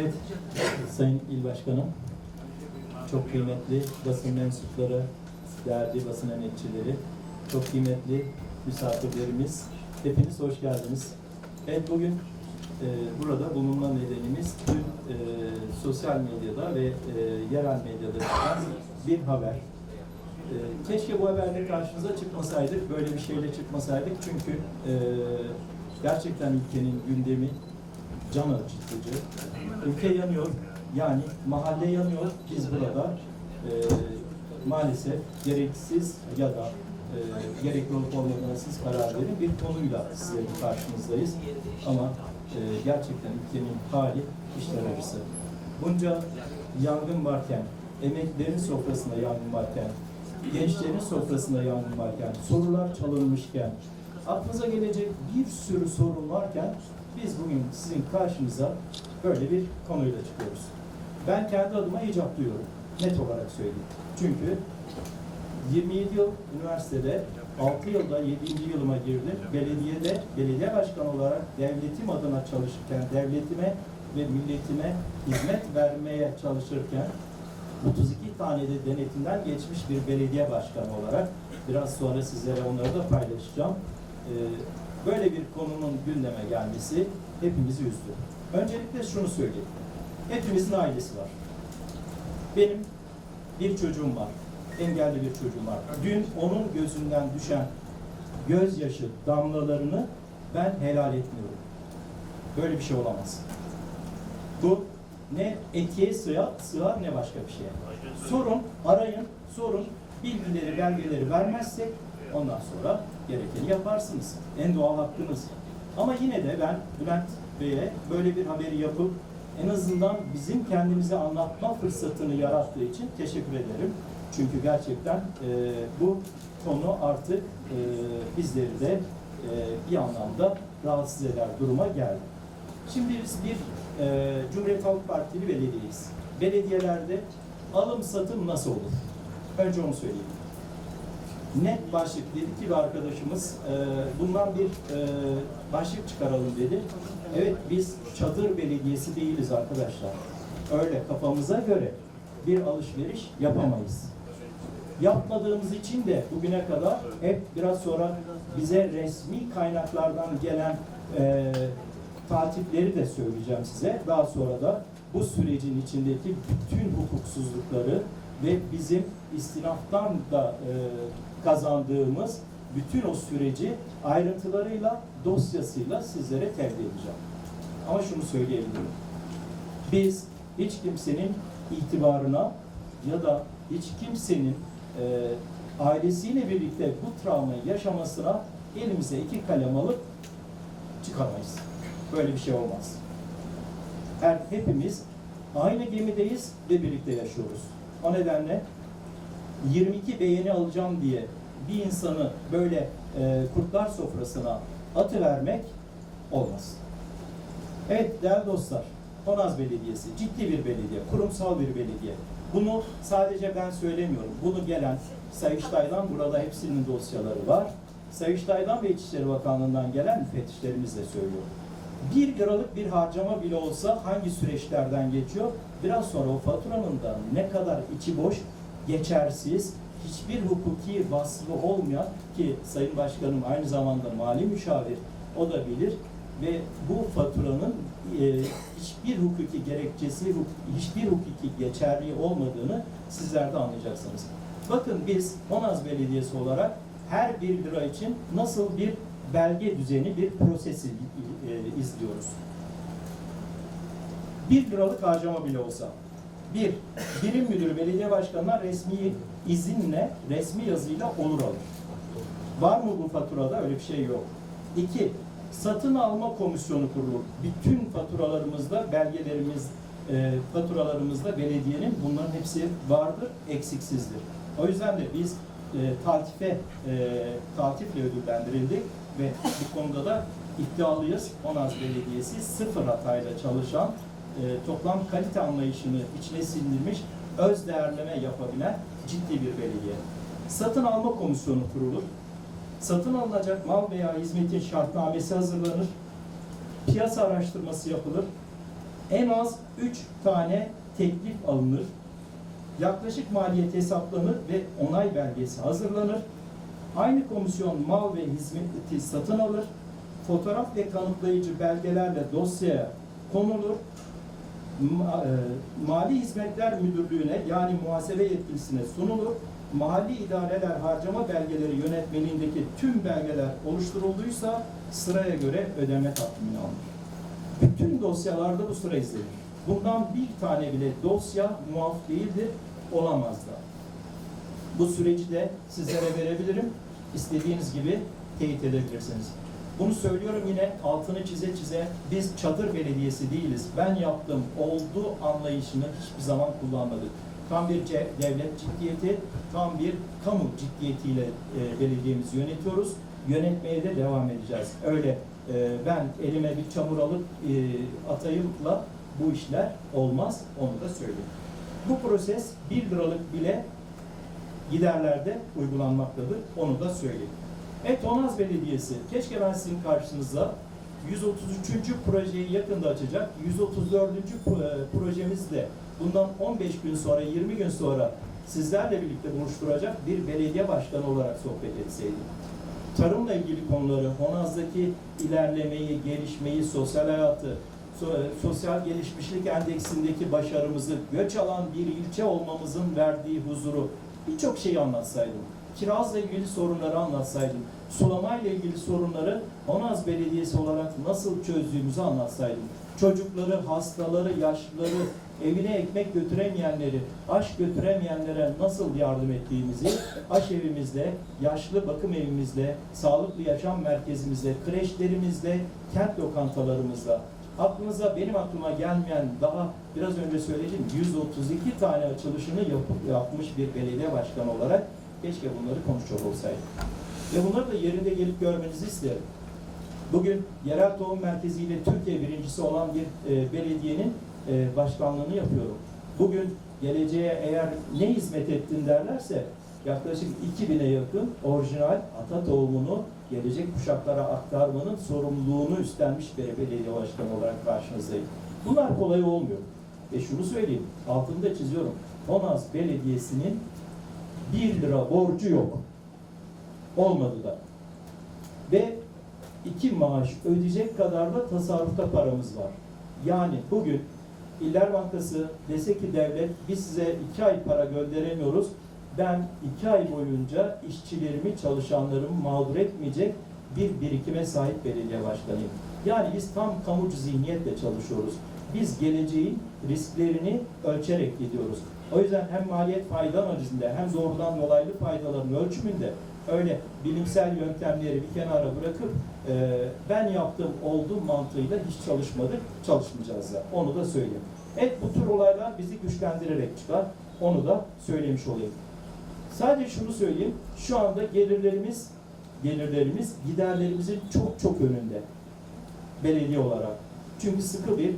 Evet, Sayın İl Başkanım, çok kıymetli basın mensupları, değerli basın emekçileri, çok kıymetli misafirlerimiz, hepiniz hoş geldiniz. Evet, bugün e, burada bulunma nedenimiz tüm e, sosyal medyada ve e, yerel medyada çıkan bir haber. E, keşke bu haberle karşınıza çıkmasaydık, böyle bir şeyle çıkmasaydık çünkü e, gerçekten ülkenin gündemi can acıtıcı. Ülke yanıyor, yani mahalle yanıyor. Biz burada e, maalesef gereksiz ya da e, gerekli olup olmadığına karar verin bir konuyla sizlerin karşınızdayız. Ama e, gerçekten ülkenin hali işler acısı. Bunca yangın varken, emeklilerin sofrasında yangın varken, gençlerin sofrasında yangın varken, sorular çalınmışken, aklınıza gelecek bir sürü sorun varken biz bugün sizin karşınıza böyle bir konuyla çıkıyoruz. Ben kendi adıma icaplıyorum. Net olarak söyleyeyim. Çünkü 27 yıl üniversitede, 6 yılda 7. yılıma girdim. Belediyede, belediye başkanı olarak devletim adına çalışırken, devletime ve milletime hizmet vermeye çalışırken 32 tane de denetimden geçmiş bir belediye başkanı olarak biraz sonra sizlere onları da paylaşacağım. Ee, böyle bir konunun gündeme gelmesi hepimizi üzdü. Öncelikle şunu söyleyeyim. Hepimizin ailesi var. Benim bir çocuğum var. Engelli bir çocuğum var. Dün onun gözünden düşen gözyaşı damlalarını ben helal etmiyorum. Böyle bir şey olamaz. Bu ne etiğe sığar, sığar ne başka bir şeye. Sorun, arayın, sorun, bilgileri, belgeleri vermezsek ondan sonra gerekeni yaparsınız. En doğal hakkınız. Ama yine de ben Bülent Bey'e böyle bir haberi yapıp en azından bizim kendimize anlatma fırsatını yarattığı için teşekkür ederim. Çünkü gerçekten e, bu konu artık e, bizleri de e, bir anlamda rahatsız eder duruma geldi. Şimdi biz bir e, Cumhuriyet Halk Partili belediyeyiz. Belediyelerde alım satım nasıl olur? Önce onu söyleyeyim. Net başlık dedi ki bir arkadaşımız e, bundan bir e, başlık çıkaralım dedi. Evet biz çadır belediyesi değiliz arkadaşlar. Öyle kafamıza göre bir alışveriş yapamayız. Yapmadığımız için de bugüne kadar hep biraz sonra bize resmi kaynaklardan gelen e, tatipleri de söyleyeceğim size. Daha sonra da bu sürecin içindeki bütün hukuksuzlukları ve bizim istinaftan da e, kazandığımız bütün o süreci ayrıntılarıyla, dosyasıyla sizlere tevdi edeceğim. Ama şunu söyleyebilirim. Biz hiç kimsenin itibarına ya da hiç kimsenin e, ailesiyle birlikte bu travmayı yaşamasına elimize iki kalem alıp çıkamayız. Böyle bir şey olmaz. Her hepimiz aynı gemideyiz ve birlikte yaşıyoruz. O nedenle 22 beğeni alacağım diye bir insanı böyle e, kurtlar sofrasına atıvermek olmaz. Evet değerli dostlar, Honaz Belediyesi ciddi bir belediye, kurumsal bir belediye. Bunu sadece ben söylemiyorum. Bunu gelen Sayıştay'dan burada hepsinin dosyaları var. Sayıştay'dan ve İçişleri Bakanlığı'ndan gelen müfettişlerimiz de söylüyor. Bir liralık bir harcama bile olsa hangi süreçlerden geçiyor? Biraz sonra o faturanın da ne kadar içi boş, geçersiz, hiçbir hukuki vasfı olmayan ki Sayın Başkanım aynı zamanda mali müşavir, o da bilir ve bu faturanın e, hiçbir hukuki gerekçesi, hiçbir hukuki geçerliği olmadığını sizler de anlayacaksınız. Bakın biz Honaz Belediyesi olarak her bir lira için nasıl bir belge düzeni, bir prosesi e, izliyoruz. Bir liralık harcama bile olsa, bir, birim müdürü belediye başkanına resmi izinle, resmi yazıyla onur alır. Var mı bu faturada? Öyle bir şey yok. İki, satın alma komisyonu kurulur. Bütün faturalarımızda, belgelerimiz, e, faturalarımızda belediyenin bunların hepsi vardır, eksiksizdir. O yüzden de biz e, tatife, e, tatifle ödüllendirildik ve bu konuda da iddialıyız. Onaz Belediyesi sıfır hatayla çalışan, e, toplam kalite anlayışını içine sindirmiş, öz değerleme yapabilen ciddi bir belediye. Satın alma komisyonu kurulur. Satın alınacak mal veya hizmetin şartnamesi hazırlanır. Piyasa araştırması yapılır. En az 3 tane teklif alınır. Yaklaşık maliyet hesaplanır ve onay belgesi hazırlanır. Aynı komisyon mal ve hizmeti satın alır. Fotoğraf ve kanıtlayıcı belgelerle dosyaya konulur. E, Mali Hizmetler Müdürlüğü'ne yani muhasebe yetkilisine sunulur. Mahalli idareler harcama belgeleri yönetmeliğindeki tüm belgeler oluşturulduysa sıraya göre ödeme takvimini alınır. Bütün dosyalarda bu sıra izlenir. Bundan bir tane bile dosya muaf değildir, olamaz da. Bu süreci de sizlere verebilirim. İstediğiniz gibi teyit edebilirsiniz. Bunu söylüyorum yine altını çize çize biz çadır belediyesi değiliz. Ben yaptım oldu anlayışını hiçbir zaman kullanmadık. Tam bir devlet ciddiyeti, tam bir kamu ciddiyetiyle e, belediyemizi yönetiyoruz. Yönetmeye de devam edeceğiz. Öyle e, ben elime bir çamur alıp e, atayımla bu işler olmaz. Onu da söyleyeyim. Bu proses 1 liralık bile giderlerde uygulanmaktadır. Onu da söyleyeyim. Evet Tonaz Belediyesi. Keşke ben sizin karşınıza 133. projeyi yakında açacak. 134. pro- e, projemiz de bundan 15 gün sonra, 20 gün sonra sizlerle birlikte buluşturacak bir belediye başkanı olarak sohbet etseydim. Tarımla ilgili konuları, Honaz'daki ilerlemeyi, gelişmeyi, sosyal hayatı, so- sosyal gelişmişlik endeksindeki başarımızı, göç alan bir ilçe olmamızın verdiği huzuru birçok şeyi anlatsaydım. Kirazla ilgili sorunları anlatsaydım. Sulamayla ilgili sorunları Honaz Belediyesi olarak nasıl çözdüğümüzü anlatsaydım. Çocukları, hastaları, yaşlıları, evine ekmek götüremeyenleri, aş götüremeyenlere nasıl yardım ettiğimizi aş evimizde, yaşlı bakım evimizde, sağlıklı yaşam merkezimizde, kreşlerimizde, kent lokantalarımızda, aklınıza benim aklıma gelmeyen daha biraz önce söylediğim 132 tane açılışını yapıp yapmış bir belediye başkanı olarak keşke bunları konuşacak olsaydık. Ve bunları da yerinde gelip görmenizi isterim. Bugün yerel tohum merkeziyle Türkiye birincisi olan bir e, belediyenin e, başkanlığını yapıyorum. Bugün geleceğe eğer ne hizmet ettin derlerse yaklaşık 2000'e yakın orijinal ata tohumunu gelecek kuşaklara aktarmanın sorumluluğunu üstlenmiş bir belediye başkanı olarak karşınızdayım. Bunlar kolay olmuyor. Ve şunu söyleyeyim, altını da çiziyorum. Honaz Belediyesi'nin 1 lira borcu yok. Olmadı da. Ve iki maaş ödeyecek kadar da tasarrufta paramız var. Yani bugün İller Bankası dese ki devlet biz size iki ay para gönderemiyoruz. Ben iki ay boyunca işçilerimi, çalışanlarımı mağdur etmeyecek bir birikime sahip belediye başkanıyım. Yani biz tam kamucu zihniyetle çalışıyoruz. Biz geleceğin risklerini ölçerek gidiyoruz. O yüzden hem maliyet fayda analizinde hem doğrudan dolaylı faydaların ölçümünde öyle bilimsel yöntemleri bir kenara bırakıp e, ben yaptım oldu mantığıyla hiç çalışmadık, çalışmayacağız da. Onu da söyleyeyim. Evet bu tür olaylar bizi güçlendirerek çıkar. Onu da söylemiş olayım. Sadece şunu söyleyeyim. Şu anda gelirlerimiz gelirlerimiz giderlerimizin çok çok önünde. Belediye olarak. Çünkü sıkı bir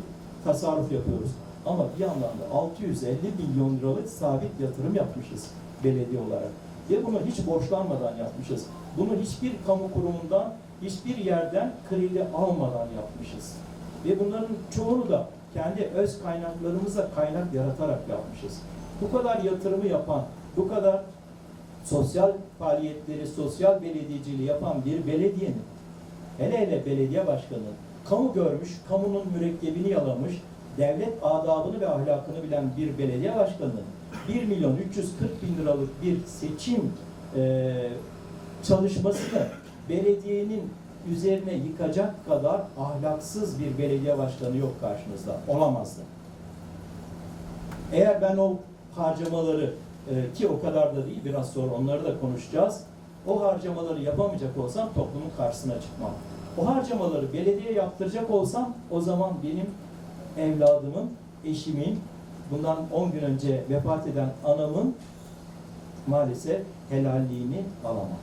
tasarruf yapıyoruz. Ama bir yandan da 650 milyon liralık sabit yatırım yapmışız belediye olarak. Ve bunu hiç borçlanmadan yapmışız. Bunu hiçbir kamu kurumundan, hiçbir yerden kredi almadan yapmışız. Ve bunların çoğunu da kendi öz kaynaklarımıza kaynak yaratarak yapmışız. Bu kadar yatırımı yapan, bu kadar sosyal faaliyetleri, sosyal belediyeciliği yapan bir belediyenin, hele hele belediye başkanı, kamu görmüş, kamunun mürekkebini yalamış, devlet adabını ve ahlakını bilen bir belediye başkanının 1 milyon 340 bin liralık bir seçim e, çalışmasını belediyenin üzerine yıkacak kadar ahlaksız bir belediye başkanı yok karşınızda. Olamazdı. Eğer ben o harcamaları e, ki o kadar da değil biraz sonra onları da konuşacağız. O harcamaları yapamayacak olsam toplumun karşısına çıkmam. O harcamaları belediye yaptıracak olsam o zaman benim evladımın, eşimin, bundan 10 gün önce vefat eden anamın maalesef helalliğini alamam.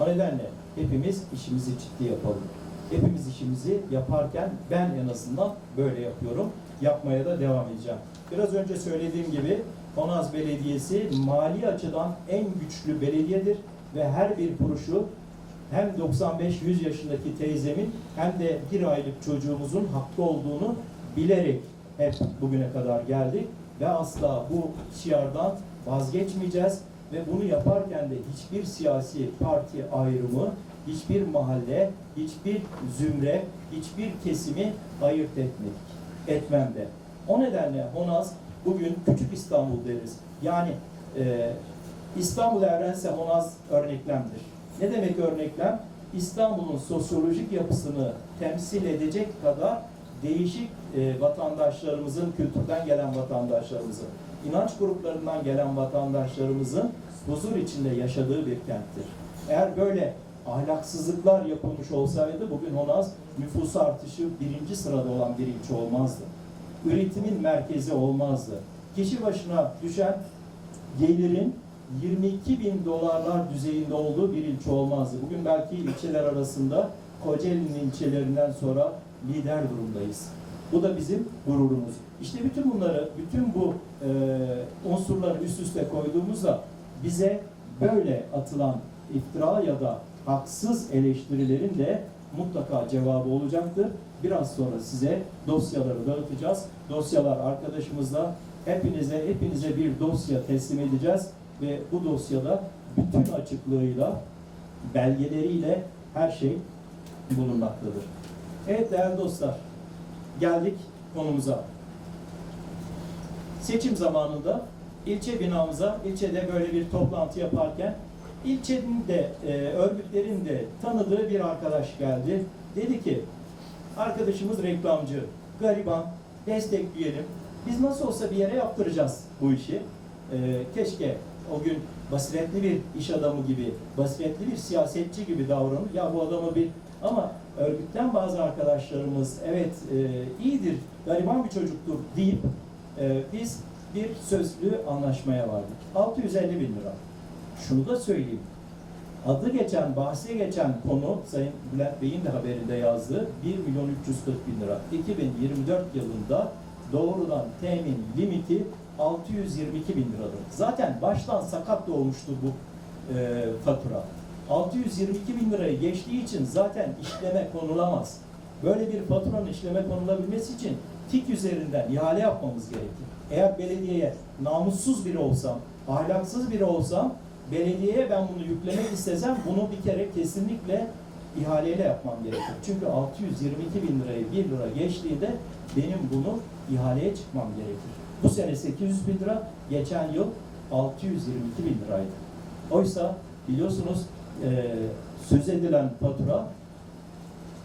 O nedenle hepimiz işimizi ciddi yapalım. Hepimiz işimizi yaparken ben en azından böyle yapıyorum. Yapmaya da devam edeceğim. Biraz önce söylediğim gibi Konaz Belediyesi mali açıdan en güçlü belediyedir ve her bir kuruşu hem 95-100 yaşındaki teyzemin hem de bir aylık çocuğumuzun hakkı olduğunu bilerek hep bugüne kadar geldik ve asla bu şiardan vazgeçmeyeceğiz ve bunu yaparken de hiçbir siyasi parti ayrımı, hiçbir mahalle, hiçbir zümre, hiçbir kesimi ayırt etmedik. Etmem de. O nedenle Honaz bugün Küçük İstanbul deriz. Yani e, İstanbul Evrensel Honaz örneklemdir. Ne demek örneklem? İstanbul'un sosyolojik yapısını temsil edecek kadar değişik e, vatandaşlarımızın, kültürden gelen vatandaşlarımızın, inanç gruplarından gelen vatandaşlarımızın huzur içinde yaşadığı bir kenttir. Eğer böyle ahlaksızlıklar yapılmış olsaydı bugün Honaz nüfus artışı birinci sırada olan bir ilçe olmazdı. Üretimin merkezi olmazdı. Kişi başına düşen gelirin 22 bin dolarlar düzeyinde olduğu bir ilçe olmazdı. Bugün belki ilçeler arasında Kocaeli'nin ilçelerinden sonra lider durumdayız. Bu da bizim gururumuz. İşte bütün bunları, bütün bu e, unsurları üst üste koyduğumuzda bize böyle atılan iftira ya da haksız eleştirilerin de mutlaka cevabı olacaktır. Biraz sonra size dosyaları dağıtacağız. Dosyalar arkadaşımızla hepinize hepinize bir dosya teslim edeceğiz ve bu dosyada bütün açıklığıyla, belgeleriyle her şey bulunmaktadır. Evet değerli dostlar, geldik konumuza. Seçim zamanında ilçe binamıza, ilçede böyle bir toplantı yaparken ilçenin de, e, örgütlerin de tanıdığı bir arkadaş geldi. Dedi ki, arkadaşımız reklamcı, gariban, destekleyelim. Biz nasıl olsa bir yere yaptıracağız bu işi. E, keşke o gün basiretli bir iş adamı gibi, basiretli bir siyasetçi gibi davranıp ya bu adamı bir ama örgütten bazı arkadaşlarımız evet e, iyidir, gariban bir çocuktur deyip e, biz bir sözlü anlaşmaya vardık. 650 bin lira. Şunu da söyleyeyim. Adı geçen, bahsi geçen konu Sayın Bülent Bey'in de haberinde yazdığı 1 milyon 340 bin lira. 2024 yılında doğrudan temin limiti 622 bin liradır. Zaten baştan sakat doğmuştu bu e, fatura. 622 bin lirayı geçtiği için zaten işleme konulamaz. Böyle bir faturanın işleme konulabilmesi için TİK üzerinden ihale yapmamız gerekir. Eğer belediyeye namussuz biri olsam, ahlaksız biri olsam, belediyeye ben bunu yüklemek istesem bunu bir kere kesinlikle ihaleyle yapmam gerekir. Çünkü 622 bin lirayı 1 lira geçtiğinde benim bunu ihaleye çıkmam gerekir. Bu sene 800 bin lira, geçen yıl 622 bin liraydı. Oysa biliyorsunuz e, söz edilen fatura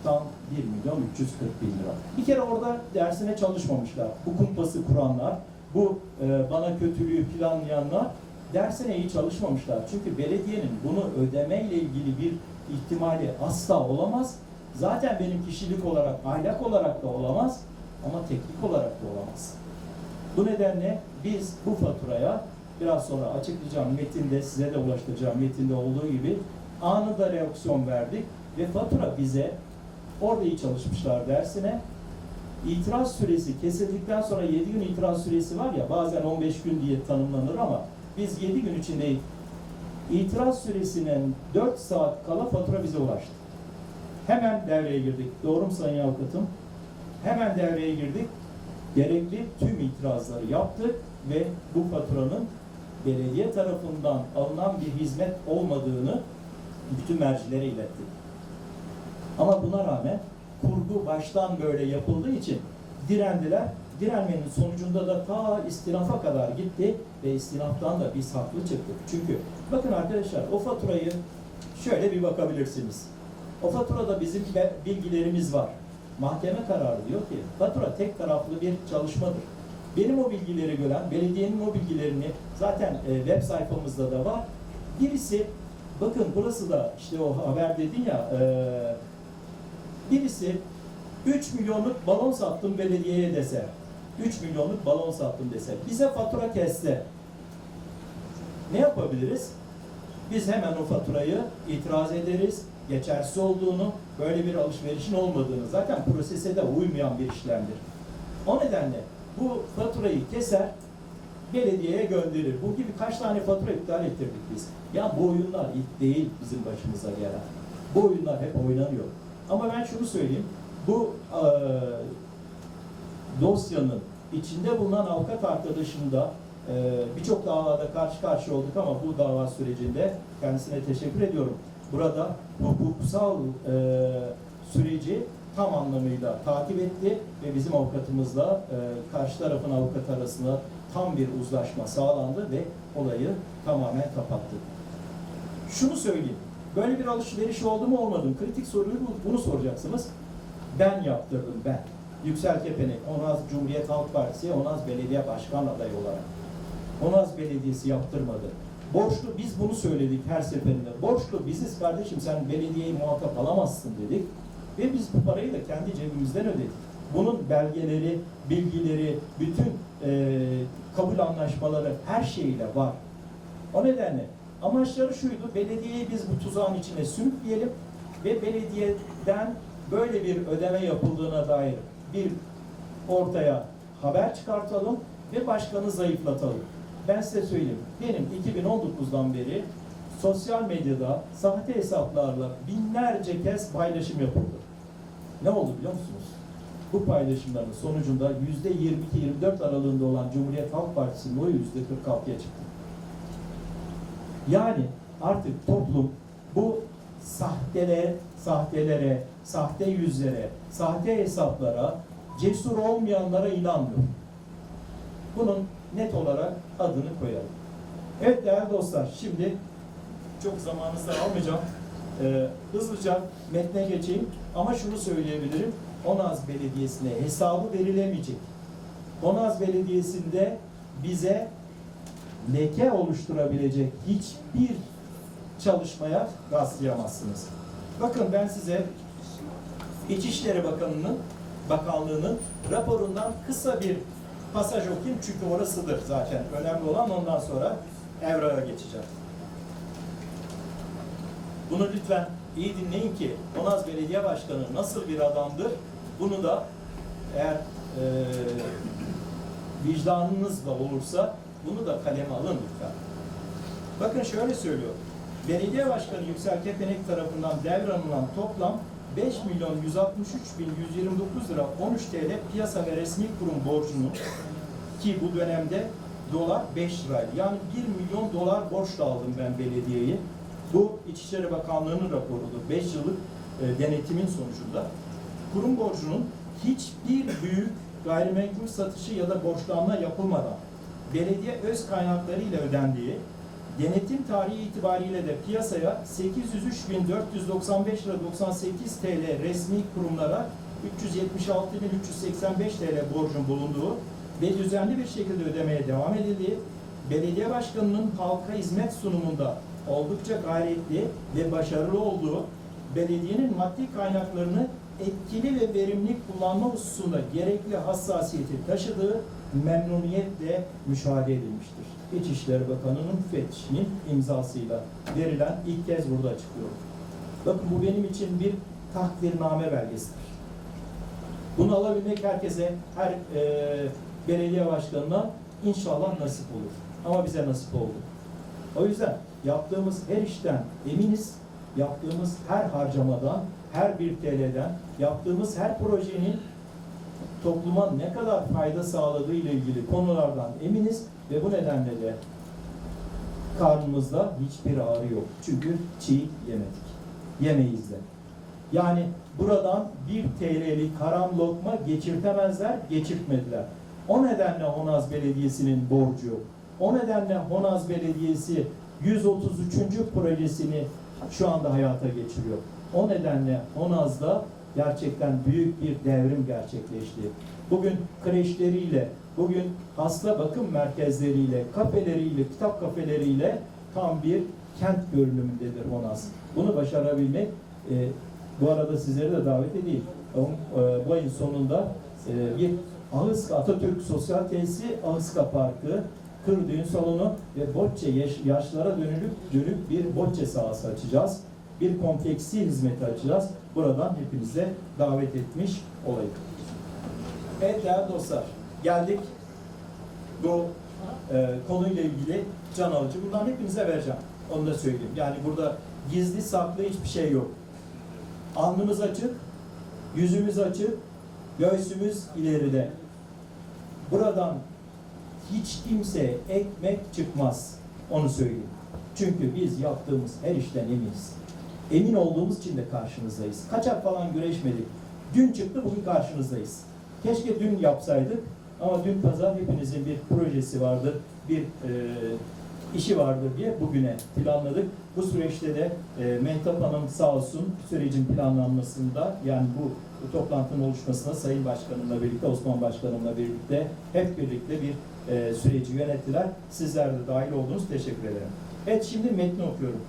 tam 1 milyon 340 bin lira. Bir kere orada dersine çalışmamışlar. Bu kumpası kuranlar, bu e, bana kötülüğü planlayanlar dersine iyi çalışmamışlar. Çünkü belediyenin bunu ödemeyle ilgili bir ihtimali asla olamaz. Zaten benim kişilik olarak, ahlak olarak da olamaz ama teknik olarak da olamaz. Bu nedenle biz bu faturaya biraz sonra açıklayacağım metinde, size de ulaştıracağım metinde olduğu gibi anında reaksiyon verdik ve fatura bize orada iyi çalışmışlar dersine itiraz süresi kesildikten sonra 7 gün itiraz süresi var ya bazen 15 gün diye tanımlanır ama biz 7 gün içinde itiraz süresinin 4 saat kala fatura bize ulaştı. Hemen devreye girdik. Doğru mu Sayın Avukatım? Hemen devreye girdik. Gerekli tüm itirazları yaptık ve bu faturanın belediye tarafından alınan bir hizmet olmadığını bütün mercilere ilettik. Ama buna rağmen kurgu baştan böyle yapıldığı için direndiler. Direnmenin sonucunda da ta istinafa kadar gitti ve istinaftan da biz haklı çıktık. Çünkü bakın arkadaşlar o faturayı şöyle bir bakabilirsiniz. O faturada bizim bilgilerimiz var. Mahkeme kararı diyor ki fatura tek taraflı bir çalışmadır. Benim o bilgileri gören, belediyenin o bilgilerini zaten e, web sayfamızda da var. Birisi, bakın burası da işte o haber dedin ya, e, birisi 3 milyonluk balon sattım belediyeye dese, 3 milyonluk balon sattım dese, bize fatura kesse, ne yapabiliriz? Biz hemen o faturayı itiraz ederiz, geçersiz olduğunu, böyle bir alışverişin olmadığını, zaten prosese de uymayan bir işlemdir. O nedenle bu faturayı keser, belediyeye gönderir. Bu gibi kaç tane fatura iptal ettirdik biz. Ya bu oyunlar ilk değil bizim başımıza gelen. Bu oyunlar hep oynanıyor. Ama ben şunu söyleyeyim, bu eee, dosyanın içinde bulunan avukat arkadaşım da e, birçok davada karşı karşıya olduk ama bu dava sürecinde kendisine teşekkür ediyorum. Burada hukuksal e, süreci tam anlamıyla takip etti ve bizim avukatımızla e, karşı tarafın avukatı arasında tam bir uzlaşma sağlandı ve olayı tamamen kapattı. Şunu söyleyeyim. Böyle bir alışveriş oldu mu olmadı mı? Kritik soruyu bu- bunu soracaksınız. Ben yaptırdım ben. Yüksel Kepenek, Onaz Cumhuriyet Halk Partisi, Onaz Belediye Başkan adayı olarak. Onaz Belediyesi yaptırmadı. Borçlu biz bunu söyledik her seferinde. Borçlu biziz kardeşim sen belediyeyi muhatap alamazsın dedik. Ve biz bu parayı da kendi cebimizden ödedik. Bunun belgeleri, bilgileri, bütün e, kabul anlaşmaları her şeyiyle var. O nedenle amaçları şuydu, belediyeyi biz bu tuzağın içine sürükleyelim ve belediyeden böyle bir ödeme yapıldığına dair bir ortaya haber çıkartalım ve başkanı zayıflatalım. Ben size söyleyeyim, benim 2019'dan beri sosyal medyada sahte hesaplarla binlerce kez paylaşım yapıldı. Ne oldu biliyor musunuz? Bu paylaşımların sonucunda %22-24 aralığında olan Cumhuriyet Halk Partisi'nin oyu %46'ya çıktı. Yani artık toplum bu sahtelere, sahtelere, sahte yüzlere, sahte hesaplara, cesur olmayanlara inanmıyor. Bunun net olarak adını koyalım. Evet değerli dostlar, şimdi çok zamanınızı almayacağım. Ee, hızlıca metne geçeyim ama şunu söyleyebilirim. Onaz Belediyesi'ne hesabı verilemeyecek. Onaz Belediyesi'nde bize leke oluşturabilecek hiçbir çalışmaya rastlayamazsınız. Bakın ben size İçişleri Bakanı'nın Bakanlığı'nın raporundan kısa bir pasaj okuyayım çünkü orasıdır zaten önemli olan ondan sonra Evra'ya geçeceğim. Bunu lütfen iyi dinleyin ki Onaz Belediye Başkanı nasıl bir adamdır bunu da eğer e, vicdanınızla olursa bunu da kaleme alın lütfen. Bakın şöyle söylüyor. Belediye Başkanı Yüksel Kepenek tarafından devranılan toplam 5 milyon 163 bin 129 lira 13 TL piyasa ve resmi kurum borcunu ki bu dönemde dolar 5 liraydı. Yani 1 milyon dolar borçla aldım ben belediyeyi. Bu İçişleri Bakanlığı'nın raporudur. 5 yıllık e, denetimin sonucunda. Kurum borcunun hiçbir büyük gayrimenkul satışı ya da borçlanma yapılmadan belediye öz kaynakları ile ödendiği denetim tarihi itibariyle de piyasaya 803.495 lira 98 TL resmi kurumlara 376.385 TL borcun bulunduğu ve düzenli bir şekilde ödemeye devam edildiği, belediye başkanının halka hizmet sunumunda oldukça gayretli ve başarılı olduğu, belediyenin maddi kaynaklarını etkili ve verimli kullanma hususunda gerekli hassasiyeti taşıdığı memnuniyetle müşahede edilmiştir. İçişleri Bakanı'nın müfettişinin imzasıyla verilen ilk kez burada açıklıyor. Bakın bu benim için bir takdirname belgesidir. Bunu alabilmek herkese, her e, belediye başkanına inşallah nasip olur. Ama bize nasip oldu. O yüzden yaptığımız her işten eminiz, yaptığımız her harcamadan, her bir TL'den, yaptığımız her projenin topluma ne kadar fayda sağladığı ile ilgili konulardan eminiz ve bu nedenle de karnımızda hiçbir ağrı yok. Çünkü çiğ yemedik. Yemeyiz de. Yani buradan bir TL'lik haram lokma geçirtemezler, geçirtmediler. O nedenle Honaz Belediyesi'nin borcu yok. O nedenle Honaz Belediyesi 133. projesini şu anda hayata geçiriyor. O nedenle Honaz'da gerçekten büyük bir devrim gerçekleşti. Bugün kreşleriyle, bugün hasta bakım merkezleriyle, kafeleriyle, kitap kafeleriyle tam bir kent görünümündedir Honaz. Bunu başarabilmek, e, bu arada sizleri de davet edeyim. E, bu ayın sonunda e, bir Ahıska Atatürk Sosyal Tesisi, Ahıska Parkı, Kır Düğün Salonu ve Bocce yaş, yaşlara dönülüp dönüp bir Bocce sahası açacağız. Bir kompleksi hizmeti açacağız. Buradan hepinize davet etmiş olayım. Evet değerli dostlar, geldik bu e, konuyla ilgili can alıcı. Bundan hepinize vereceğim. Onu da söyleyeyim. Yani burada gizli saklı hiçbir şey yok. Alnımız açık, yüzümüz açık, göğsümüz ileride. buradan hiç kimse ekmek çıkmaz. Onu söyleyeyim. Çünkü biz yaptığımız her işten eminiz. Emin olduğumuz için de karşınızdayız. Kaçak falan güreşmedik. Dün çıktı bugün karşınızdayız. Keşke dün yapsaydık ama dün pazar hepinizin bir projesi vardı, bir e, işi vardı diye bugüne planladık. Bu süreçte de e, Mehtap Hanım sağ olsun sürecin planlanmasında yani bu toplantının oluşmasına Sayın Başkanımla birlikte, Osman Başkanımla birlikte hep birlikte bir e, süreci yönettiler. Sizler de dahil oldunuz. Teşekkür ederim. Evet şimdi metni okuyorum.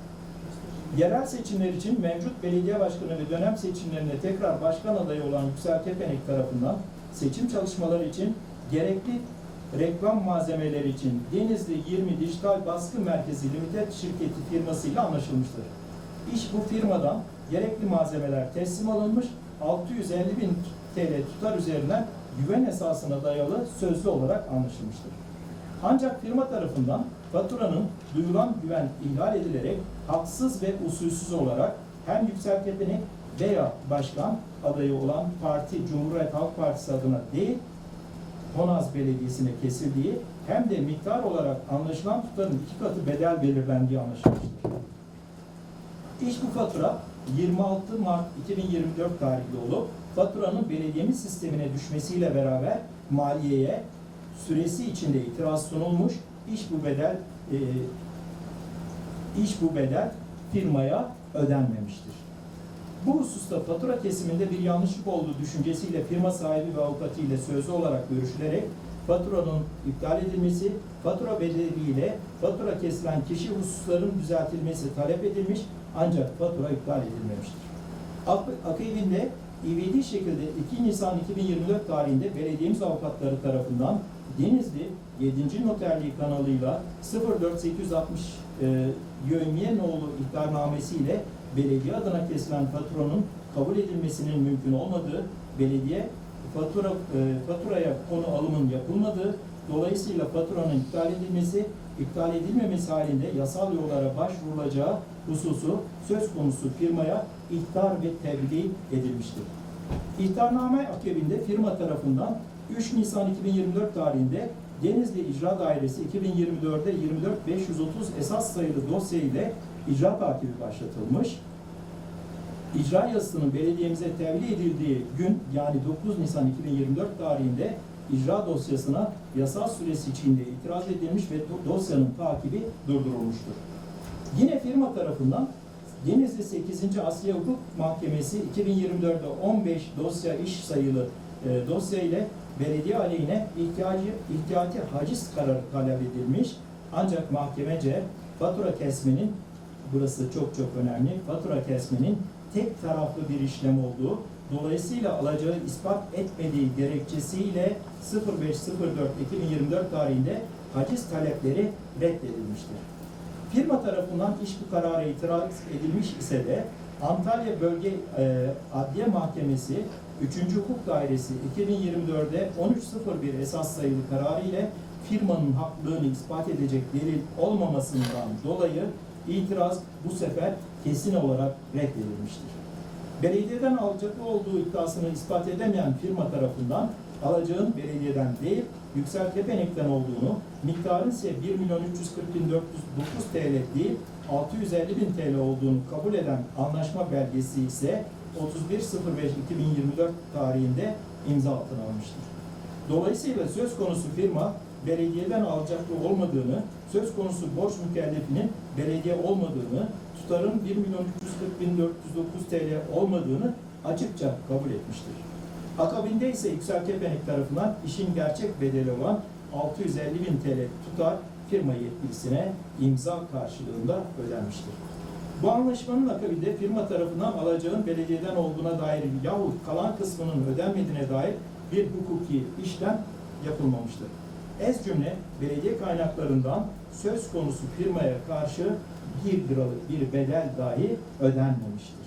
Yerel seçimler için mevcut belediye başkanı ve dönem seçimlerinde tekrar başkan adayı olan Yüksel Kepenek tarafından seçim çalışmaları için gerekli reklam malzemeleri için Denizli 20 Dijital Baskı Merkezi Limited şirketi firmasıyla anlaşılmıştır. İş bu firmadan gerekli malzemeler teslim alınmış, 650 bin TL tutar üzerinden güven esasına dayalı sözlü olarak anlaşılmıştır. Ancak firma tarafından faturanın duyulan güven ihlal edilerek haksız ve usulsüz olarak hem Yüksel Tepe'nin veya başkan adayı olan parti Cumhuriyet Halk Partisi adına değil, Honaz Belediyesi'ne kesildiği hem de miktar olarak anlaşılan tutarın iki katı bedel belirlendiği anlaşılmıştır. İş bu fatura 26 Mart 2024 tarihli olup faturanın belediyemiz sistemine düşmesiyle beraber maliyeye süresi içinde itiraz sunulmuş. İş bu bedel e, iş bu bedel firmaya ödenmemiştir. Bu hususta fatura kesiminde bir yanlışlık olduğu düşüncesiyle firma sahibi ve avukatı ile sözlü olarak görüşülerek faturanın iptal edilmesi, fatura bedeliyle fatura kesilen kişi hususların düzeltilmesi talep edilmiş ancak fatura iptal edilmemiştir. Ak- Akabinde ivedi şekilde 2 Nisan 2024 tarihinde belediyemiz avukatları tarafından Denizli 7. Noterliği kanalıyla 04860 e, Yövmiyenoğlu ihtarnamesi ile belediye adına kesilen faturanın kabul edilmesinin mümkün olmadığı, belediye fatura e, faturaya konu alımın yapılmadığı, dolayısıyla faturanın iptal edilmesi, iptal edilmemesi halinde yasal yollara başvurulacağı hususu söz konusu firmaya ihtar ve tebliğ edilmiştir. İhtarname akabinde firma tarafından 3 Nisan 2024 tarihinde Denizli İcra Dairesi 2024'de 24530 esas sayılı dosya ile icra takibi başlatılmış. İcra yazısının belediyemize tebliğ edildiği gün yani 9 Nisan 2024 tarihinde icra dosyasına yasal süresi içinde itiraz edilmiş ve do- dosyanın takibi durdurulmuştur. Yine firma tarafından Denizli 8. Asya Hukuk Mahkemesi 2024'de 15 dosya iş sayılı e, dosya ile belediye aleyhine ihtiyacı, ihtiyati haciz kararı talep edilmiş. Ancak mahkemece fatura kesmenin, burası çok çok önemli, fatura kesmenin tek taraflı bir işlem olduğu, dolayısıyla alacağı ispat etmediği gerekçesiyle 05.04.2024 tarihinde haciz talepleri reddedilmiştir. Firma tarafından iş bu karara itiraz edilmiş ise de Antalya Bölge e, Adliye Mahkemesi 3. Hukuk Dairesi 2024'de 13.01 esas sayılı kararı ile firmanın haklılığını ispat edecek delil olmamasından dolayı itiraz bu sefer kesin olarak reddedilmiştir. Belediyeden alacaklı olduğu iddiasını ispat edemeyen firma tarafından alacağın belediyeden değil, Yüksel Kepenek'ten olduğunu, miktarın ise 1 milyon 340 bin 409 TL değil, 650 bin TL olduğunu kabul eden anlaşma belgesi ise 31.05.2024 tarihinde imza altına almıştır. Dolayısıyla söz konusu firma belediyeden alacaklı olmadığını, söz konusu borç mükellefinin belediye olmadığını, tutarın 1 milyon 340 bin 409 TL olmadığını açıkça kabul etmiştir. Akabinde ise Yüksel Kepenek tarafından işin gerçek bedeli olan 650 bin TL tutar firma yetkilisine imza karşılığında ödenmiştir. Bu anlaşmanın akabinde firma tarafından alacağın belediyeden olduğuna dair yahut kalan kısmının ödenmediğine dair bir hukuki işlem yapılmamıştır. Ez cümle belediye kaynaklarından söz konusu firmaya karşı bir liralık bir bedel dahi ödenmemiştir.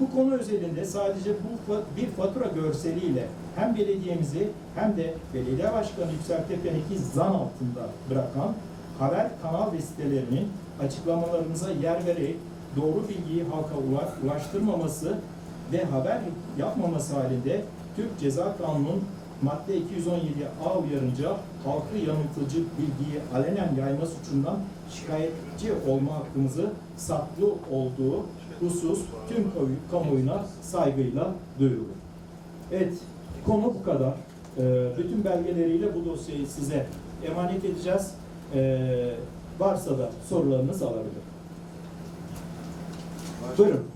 Bu konu özelinde sadece bu bir fatura görseliyle hem belediyemizi hem de belediye başkanı Yüksel Tepe'ninki zan altında bırakan haber kanal ve sitelerinin açıklamalarımıza yer vererek doğru bilgiyi halka ula- ulaştırmaması ve haber yapmaması halinde Türk Ceza Kanunu'nun madde 217A uyarınca halkı yanıltıcı bilgiyi alenen yayma suçundan şikayetçi olma hakkımızı saklı olduğu husus tüm kamu- kamuoyuna saygıyla duyurulur. Evet, konu bu kadar. Ee, bütün belgeleriyle bu dosyayı size emanet edeceğiz. Varsa da sorularınız alabilir. Buyurun.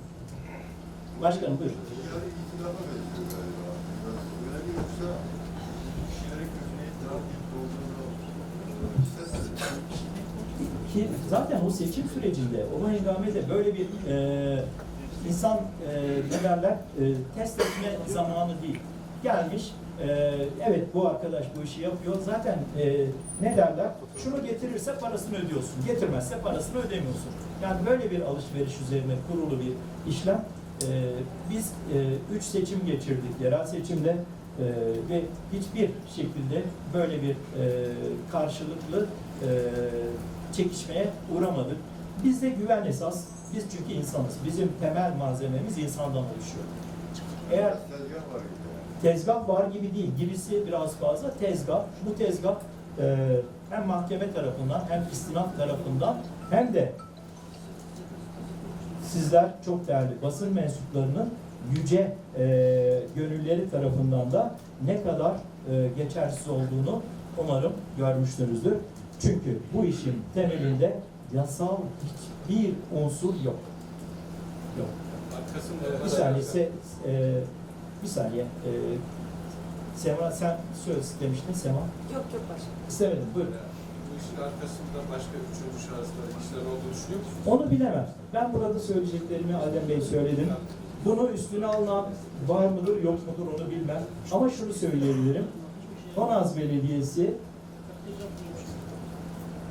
Başkanım buyurun. Yani itirafa benziyor galiba. Öyle mi yoksa kişilerin gözüne itiraf olduğunu isterseniz. Ki zaten o seçim sürecinde, o hengamede böyle bir e, insan e, ne derler, e, test etme zamanı değil. Gelmiş, e, evet bu arkadaş bu işi yapıyor. Zaten e, ne derler, şunu getirirse parasını ödüyorsun, getirmezse parasını ödemiyorsun. Yani böyle bir alışveriş üzerine kurulu bir işlem. E, biz e, üç seçim geçirdik yerel seçimde e, ve hiçbir şekilde böyle bir e, karşılıklı e, çekişmeye uğramadık. Bizde güven esas. Biz çünkü insanız. Bizim temel malzememiz insandan oluşuyor. Eğer Tezgah var gibi değil, gibisi biraz fazla tezgah. Bu tezgah e, hem mahkeme tarafından hem istinaf tarafından hem de sizler çok değerli basın mensuplarının yüce e, gönülleri tarafından da ne kadar e, geçersiz olduğunu umarım görmüşsünüzdür. Çünkü bu işin temelinde yasal hiçbir unsur yok. Yok. Bir saniye, e, bir saniye. E, Sema sen söz demiştin Sema. Yok yok başka. İstemedim, buyurun. Bu işin arkasında başka üçüncü şahıslar, kişiler olduğunu düşünüyor musunuz? Onu bilemem. Ben burada söyleyeceklerimi Adem Bey söyledim. Bunu üstüne alınan var mıdır yok mudur onu bilmem. Ama şunu söyleyebilirim. Konaz Belediyesi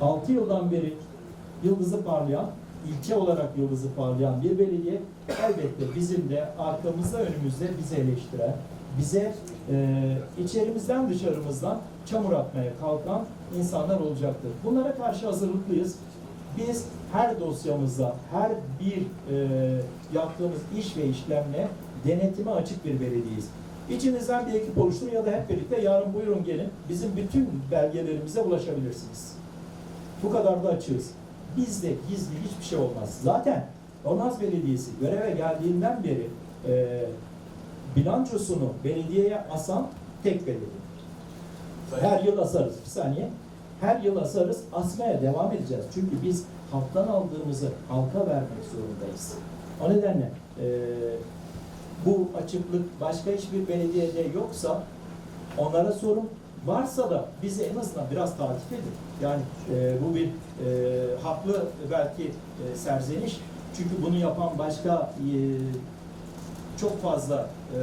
6 yıldan beri yıldızı parlayan, ilçe olarak yıldızı parlayan bir belediye elbette bizim de arkamızda önümüzde bizi eleştiren, bize e, içerimizden dışarımızdan çamur atmaya kalkan insanlar olacaktır. Bunlara karşı hazırlıklıyız. Biz her dosyamızda, her bir e, yaptığımız iş ve işlemle denetime açık bir belediyeyiz. İçinizden bir ekip oluşturun ya da hep birlikte yarın buyurun gelin. Bizim bütün belgelerimize ulaşabilirsiniz. Bu kadar da açığız. Bizde gizli hiçbir şey olmaz. Zaten Onaz Belediyesi göreve geldiğinden beri e, bilançosunu belediyeye asan tek belediye. Her yıl asarız. Bir saniye. Her yıl asarız. Asmaya devam edeceğiz. Çünkü biz halktan aldığımızı halka vermek zorundayız. O nedenle e, bu açıklık başka hiçbir belediyede yoksa onlara sorun. Varsa da bizi en azından biraz takip edin. Yani e, bu bir e, haklı belki e, serzeniş. Çünkü bunu yapan başka e, çok fazla e,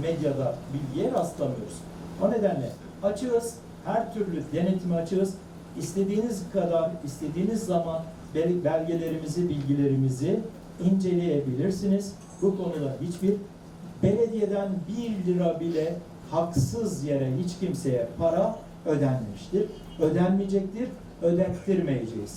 medyada bilgiye rastlamıyoruz. O nedenle açığız, her türlü denetime açığız. İstediğiniz kadar, istediğiniz zaman bel- belgelerimizi, bilgilerimizi inceleyebilirsiniz. Bu konuda hiçbir belediyeden bir lira bile haksız yere hiç kimseye para ödenmemiştir. Ödenmeyecektir, ödettirmeyeceğiz.